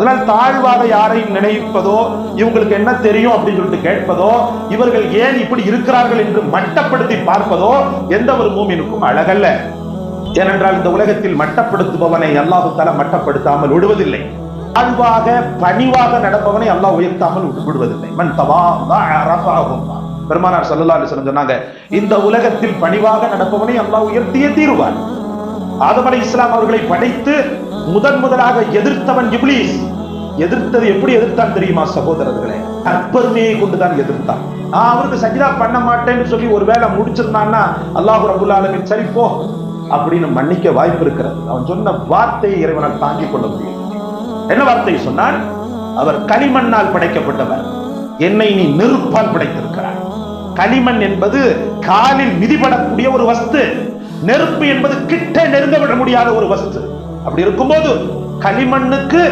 அதனால் தாழ்வாக யாரையும் நினைப்பதோ இவங்களுக்கு என்ன தெரியும் அப்படின்னு சொல்லிட்டு கேட்பதோ இவர்கள் ஏன் இப்படி இருக்கிறார்கள் என்று மட்டப்படுத்தி பார்ப்பதோ எந்த ஒரு மூமினுக்கும் அழகல்ல. ஏனென்றால் இந்த உலகத்தில் மட்டப்படுத்துபவனை அல்லாஹு தஆலா மட்டப்படுத்தாமல் விடுவதில்லை. தாழ்வாக பணிவாக நடப்பவனை அல்லாஹ் உயர்த்தாமல் விட்டு- விடுவதில்லை. மன் தவாதா பெருமானார் சல்லா அலைஹி சொன்னாங்க இந்த உலகத்தில் பணிவாக நடப்பவனை அல்லாஹ் உயர்த்தியே தீருவான். ஆதம் இஸ்லாம் அவர்களை படைத்து முதன் முதலாக எதிர்த்தவன் இப்ளீஸ். எதிர்த்தது எப்படி எதிர்த்தான் தெரியுமா சகோதரர்களே? தற்பெருமையை கொண்டுதான் எதிர்த்தான். நான் அவருக்கு சஜிதா பண்ண மாட்டேன்னு சொல்லி ஒரு வேலை முடிச்சிருந்தான்னா அல்லாஹு ரபுல் ஆலமின் சரி போ அப்படின்னு மன்னிக்க வாய்ப்பு இருக்கிறது. அவன் சொன்ன வார்த்தையை இறைவனால் தாங்கிக் கொள்ள முடியும். என்ன வார்த்தை சொன்னான்? அவர் களிமண்ணால் படைக்கப்பட்டவர். என்னை நீ நெருப்பால் படைத்திருக்கிறார். களிமண் என்பது காலில் மிதிபடக்கூடிய ஒரு வஸ்து. நெருப்பு என்பது கிட்ட நெருங்க விட முடியாத ஒரு வஸ்து. அப்படி இருக்கும்போது களிமண்ணுக்கு